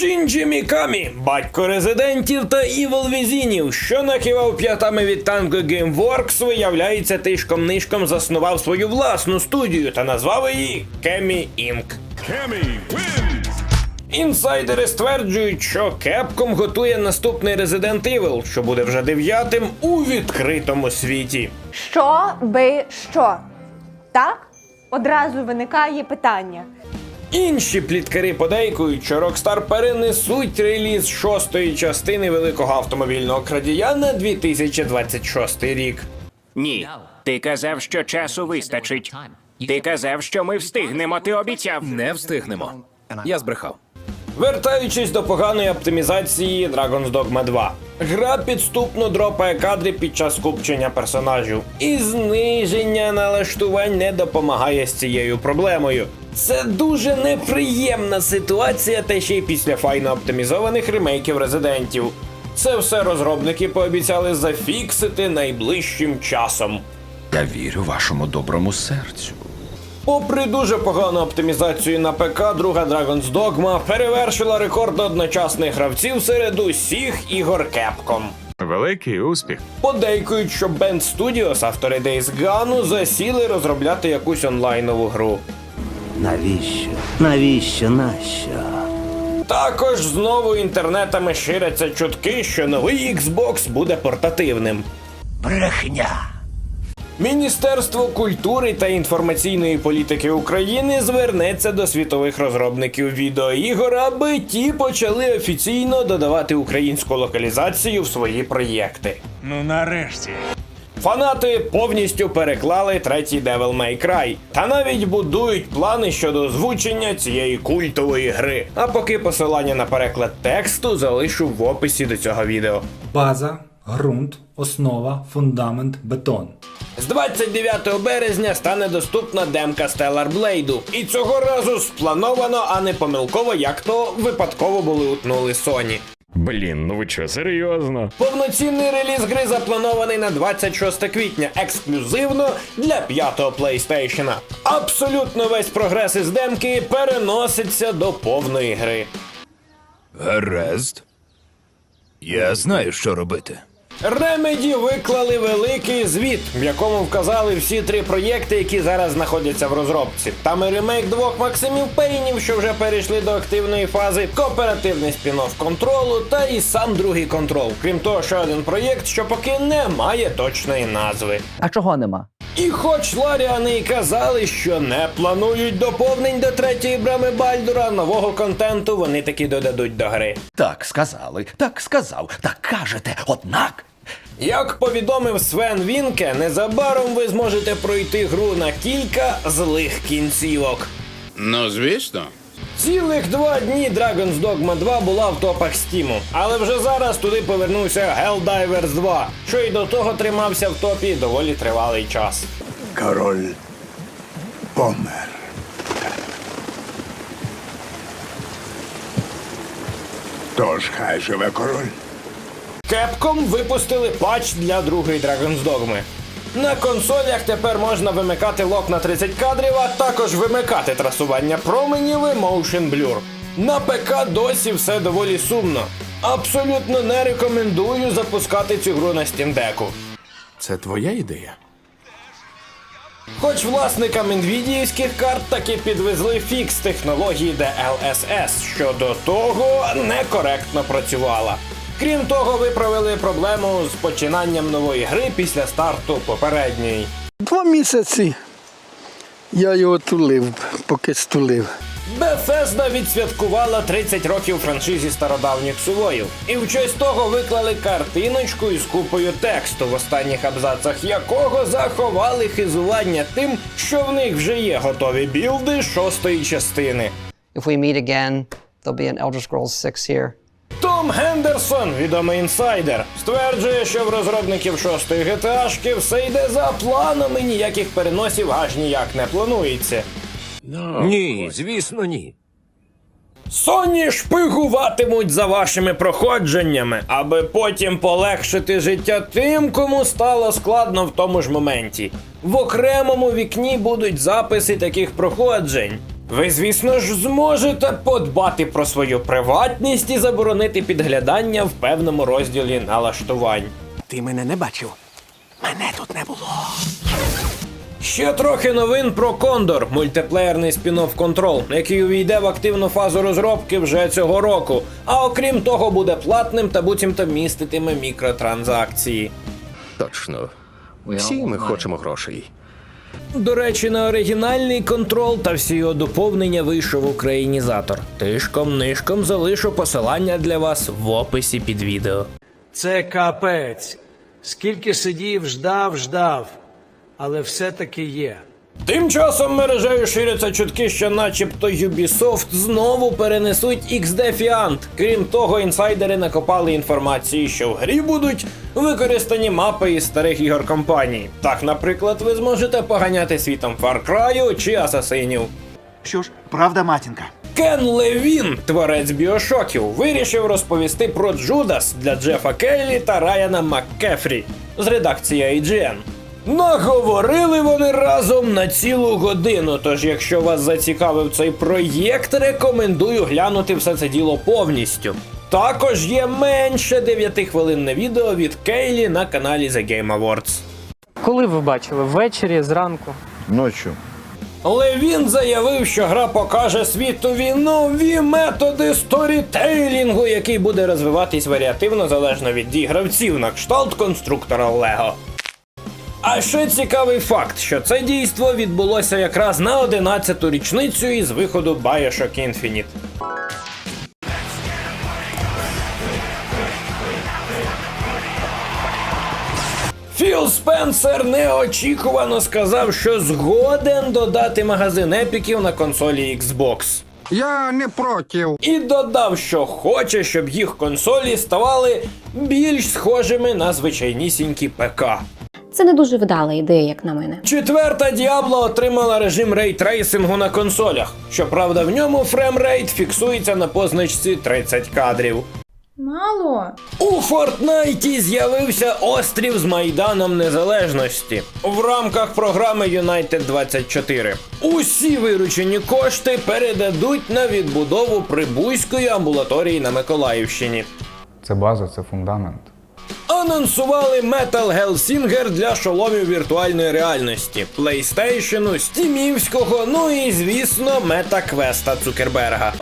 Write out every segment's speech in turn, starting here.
Шінджі Мікамі, батько резидентів та Івол Візінів, що накивав п'ятами від танку Gameworks, виявляється, тишком-нишком заснував свою власну студію та назвав її Кемі Інк. Інсайдери стверджують, що Capcom готує наступний Resident Evil, що буде вже дев'ятим у відкритому світі. Що би що? Так? Одразу виникає питання. Інші пліткари подейкують, що Rockstar перенесуть реліз шостої частини великого автомобільного крадія на 2026 рік. Ні. Ти казав, що часу вистачить. Ти казав, що ми встигнемо, ти обіцяв. Не встигнемо. Я збрехав. Вертаючись до поганої оптимізації Dragon's Dogma 2. Гра підступно дропає кадри під час скупчення персонажів, і зниження налаштувань не допомагає з цією проблемою. Це дуже неприємна ситуація, та ще й після файно оптимізованих ремейків резидентів. Це все розробники пообіцяли зафіксити найближчим часом. Я вірю вашому доброму серцю. Попри дуже погану оптимізацію на ПК, друга Dragon's Dogma перевершила рекорд одночасних гравців серед усіх ігор Capcom. Великий успіх. Подейкують, що Band Studios, автори Days Gone, засіли розробляти якусь онлайнову гру. Навіщо? Навіщо? Нащо? Також знову інтернетами ширяться чутки, що новий Xbox буде портативним. Брехня! Міністерство культури та інформаційної політики України звернеться до світових розробників відеоігор, аби ті почали офіційно додавати українську локалізацію в свої проєкти. Ну нарешті. Фанати повністю переклали третій Devil May Cry та навіть будують плани щодо озвучення цієї культової гри. А поки посилання на переклад тексту залишу в описі до цього відео. База, ґрунт, основа, фундамент, бетон. З 29 березня стане доступна демка Stellar Blade. І цього разу сплановано, а не помилково, як то випадково були утнули Sony. Блін, ну ви що, серйозно? Повноцінний реліз гри запланований на 26 квітня, ексклюзивно для п'ятого PlayStation. Абсолютно весь прогрес із демки переноситься до повної гри. Гаразд. Я знаю, що робити. Ремеді виклали великий звіт, в якому вказали всі три проєкти, які зараз знаходяться в розробці. Там і ремейк двох Максимів Пейнів, що вже перейшли до активної фази, кооперативний спін-офф контролу та і сам другий контрол. Крім того, ще один проєкт, що поки не має точної назви. А чого нема? І хоч Ларіани і казали, що не планують доповнень до третьої брами Бальдура, нового контенту вони таки додадуть до гри. Так сказали, так сказав, так кажете, однак. Як повідомив Свен Вінке, незабаром ви зможете пройти гру на кілька злих кінцівок. Ну, звісно. Цілих два дні Dragon's Dogma 2 була в топах Стіму, але вже зараз туди повернувся Helldivers 2, що й до того тримався в топі доволі тривалий час. Король помер. Тож хай живе король. Capcom випустили патч для другої Dragon's Dogma. На консолях тепер можна вимикати лок на 30 кадрів, а також вимикати трасування променів і Motion Blur. На ПК досі все доволі сумно. Абсолютно не рекомендую запускати цю гру на Steam Deck. Це твоя ідея? Хоч власникам інвідіївських карт таки підвезли фікс технології DLSS, що до того некоректно працювала. Крім того, виправили проблему з починанням нової гри після старту попередньої. Два місяці я його тулив, поки стулив. Bethesda відсвяткувала 30 років франшизі стародавніх сувоїв. І в честь того виклали картиночку із купою тексту, в останніх абзацах якого заховали хизування тим, що в них вже є готові білди шостої частини. If we meet again, there'll be an Elder Scrolls 6 here. То Том Гендерсон, відомий інсайдер, стверджує, що в розробників шостої GTA все йде за планом і ніяких переносів аж ніяк не планується. Ні, звісно, ні. Соні шпигуватимуть за вашими проходженнями, аби потім полегшити життя тим, кому стало складно в тому ж моменті. В окремому вікні будуть записи таких проходжень. Ви, звісно ж, зможете подбати про свою приватність і заборонити підглядання в певному розділі налаштувань. Ти мене не бачив. Мене тут не було. Ще трохи новин про Кондор, мультиплеєрний спін-офф Control, який увійде в активну фазу розробки вже цього року. А окрім того, буде платним та буцімто міститиме мікротранзакції. Точно. Всі ми хочемо грошей. До речі, на оригінальний контрол та всі його доповнення вийшов українізатор. Тишком нишком залишу посилання для вас в описі під відео. Це капець. Скільки сидів, ждав, ждав, але все-таки є. Тим часом мережею ширяться чутки, що начебто Ubisoft знову перенесуть XD Fiant. Крім того, інсайдери накопали інформації, що в грі будуть використані мапи із старих ігор компанії. Так, наприклад, ви зможете поганяти світом Far Cry чи Асасинів. Що ж, правда, матінка? Кен Левін, творець біошоків, вирішив розповісти про Джудас для Джефа Келлі та Райана МакКефрі з редакції IGN. Наговорили вони разом на цілу годину. Тож, якщо вас зацікавив цей проєкт, рекомендую глянути все це діло повністю. Також є менше 9 хвилинне відео від Кейлі на каналі The Game Awards. Коли ви бачили? Ввечері, зранку? Ночі. Левін заявив, що гра покаже світові нові методи сторітейлінгу, який буде розвиватись варіативно залежно від дій гравців на кшталт конструктора Лего. А ще цікавий факт, що це дійство відбулося якраз на 11-ту річницю із виходу Bioshock Infinite. Філ Спенсер неочікувано сказав, що згоден додати магазин епіків на консолі Xbox. Я не проти. І додав, що хоче, щоб їх консолі ставали більш схожими на звичайнісінькі ПК. Це не дуже вдала ідея, як на мене. Четверта Діабло отримала режим рейтрейсингу на консолях. Щоправда, в ньому фреймрейт фіксується на позначці 30 кадрів. Мало. У Фортнайті з'явився острів з Майданом Незалежності в рамках програми United 24. Усі виручені кошти передадуть на відбудову прибузької амбулаторії на Миколаївщині. Це база, це фундамент. Анонсували Metal Hellsinger для шоломів віртуальної реальності, PlayStation, Стімівського, ну і звісно, Метаквеста Цукерберга.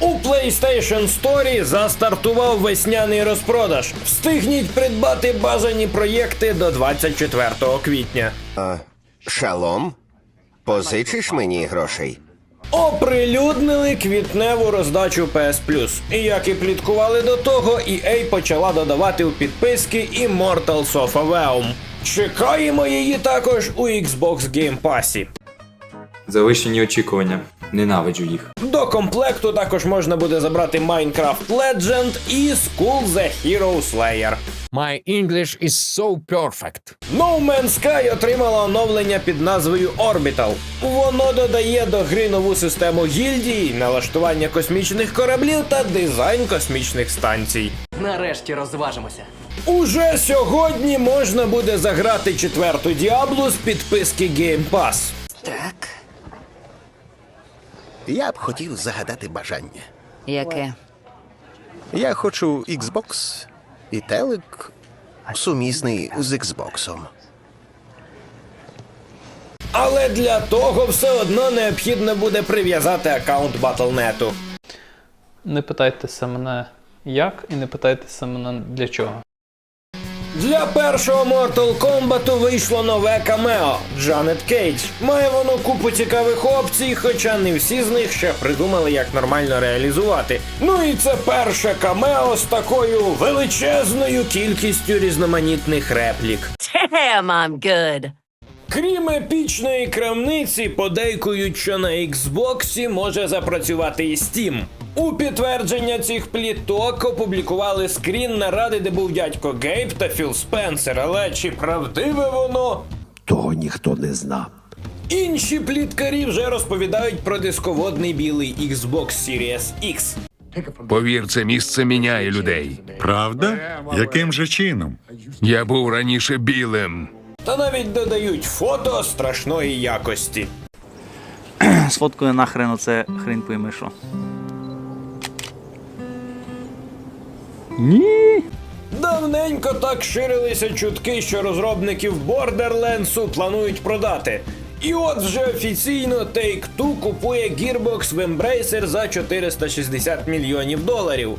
У PlayStation Store застартував весняний розпродаж. Встигніть придбати бажані проєкти до 24 квітня. Шалом? Позичиш мені грошей? Оприлюднили квітневу роздачу PS Plus. І як і пліткували до того, EA почала додавати у підписки Immortals of Aveum. Чекаємо її також у Xbox Game Pass. Завищені очікування. Ненавиджу їх. До комплекту також можна буде забрати Minecraft Legend і School the Hero Slayer. My English is so perfect. No Man's Sky отримала оновлення під назвою Orbital. Воно додає до гри нову систему гільдії, налаштування космічних кораблів та дизайн космічних станцій. Нарешті розважимося. Уже сьогодні можна буде заграти четверту Діаблу з підписки Game Pass. Так. Я б хотів загадати бажання. Яке? Я хочу Xbox і телек сумісний з Xbox. Але для того все одно необхідно буде прив'язати аккаунт Battle.net. Не питайтеся мене як і не питайтеся мене для чого. Для першого Mortal Kombat вийшло нове камео Джанет Кейдж. Має воно купу цікавих опцій, хоча не всі з них ще придумали, як нормально реалізувати. Ну і це перше камео з такою величезною кількістю різноманітних реплік. Damn, I'm good. Крім епічної крамниці, подейкують, що на Xbox може запрацювати і Steam. У підтвердження цих пліток опублікували скрін наради, де був дядько Гейб та Філ Спенсер, але чи правдиве воно? Того ніхто не зна. Інші пліткарі вже розповідають про дисководний білий Xbox Series X. Повір, це місце міняє людей. Правда? Яким же чином? Я був раніше білим. Та навіть додають фото страшної якості. Сфоткою нахрен оце хрень пойми що. Давненько так ширилися чутки, що розробників Borderlands планують продати. І от вже офіційно Take-Two купує Gearbox в Embracer за 460 мільйонів доларів.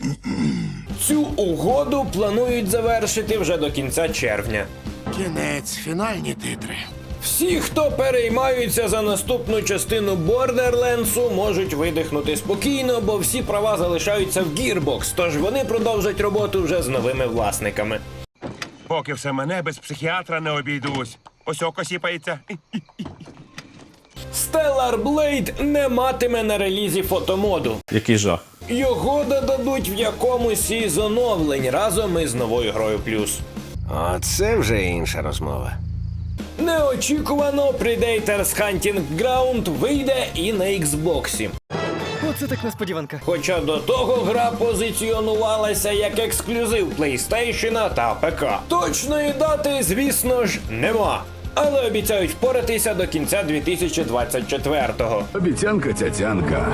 Цю угоду планують завершити вже до кінця червня. Кінець, фінальні титри. Всі, хто переймаються за наступну частину Borderlands, можуть видихнути спокійно, бо всі права залишаються в Gearbox, тож вони продовжать роботу вже з новими власниками. Поки все мене без психіатра не обійдусь. Ось око сіпається. Stellar Blade не матиме на релізі фотомоду. Який жах. Його додадуть в якомусь із оновлень разом із новою грою плюс. А це вже інша розмова. Неочікувано Predators Hunting Ground вийде і на Xbox. Оце так несподіванка. Хоча до того гра позиціонувалася як ексклюзив PlayStation та ПК. Точної дати, звісно ж, нема. Але обіцяють впоратися до кінця 2024-го. Обіцянка цяцянка.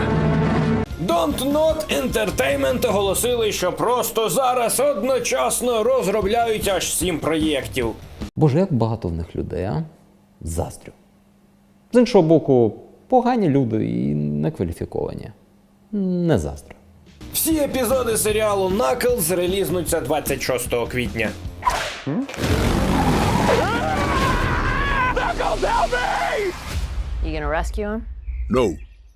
Don't Not Entertainment оголосили, що просто зараз одночасно розробляють аж сім проєктів. Боже, як багато в них людей, а? Заздрю. З іншого боку, погані люди і некваліфіковані. Не заздрю. Всі епізоди серіалу Knuckles релізнуться 26 квітня. You gonna rescue him? No,